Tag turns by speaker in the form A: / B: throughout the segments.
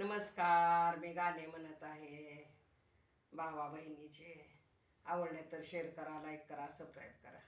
A: नमस्कार मी गाणे म्हणत आहे. भावा बहिणीचे. आवडले तर शेअर करा लाईक करा सबस्क्राईब करा.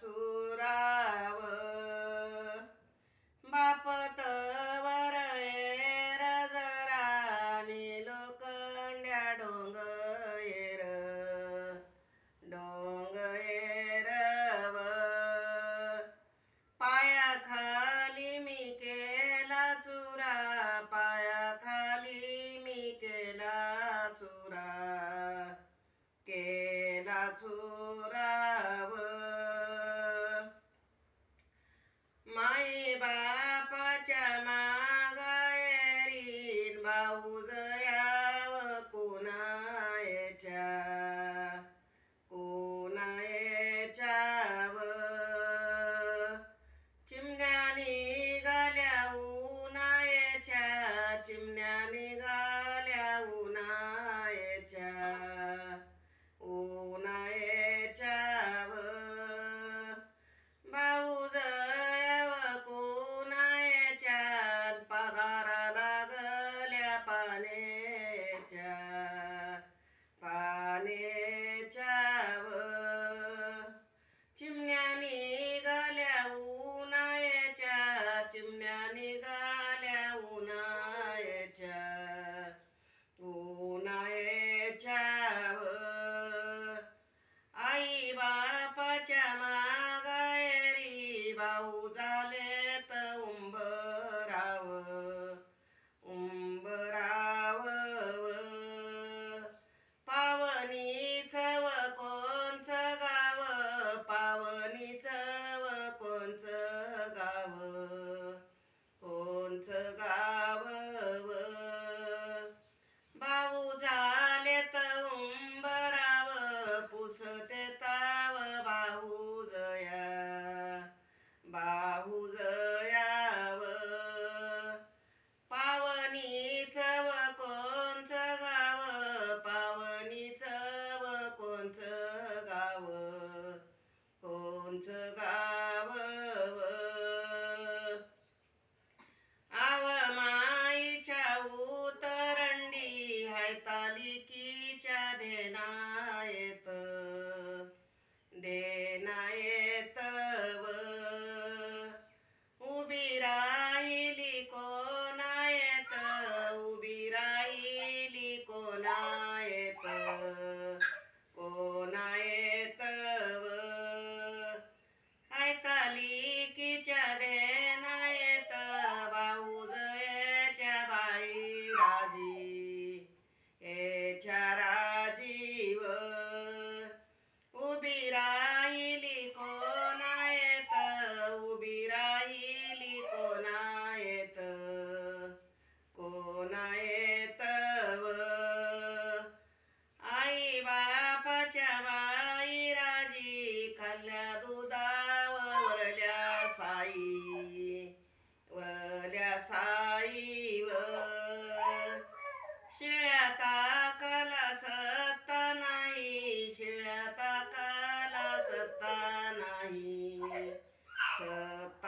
A: चुराव. बाप तवर येर जरानी लोकंड्या डोंग येर. डोंग येरव. पायाखाली मी केला चुरा. पायाखाली मी केला चुरा. केला चुरा. नायत. दे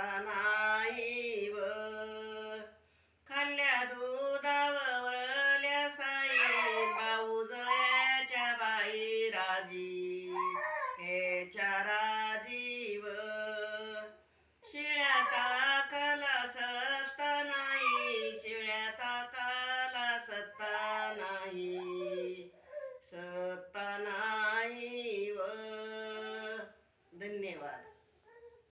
A: नाही व खाल्ल्या दुधावल्या साई पाऊजयाच्या बाई राजी. हे राजीव. शिळ्या ताकाला सत्ता नाही शिळ्या ताका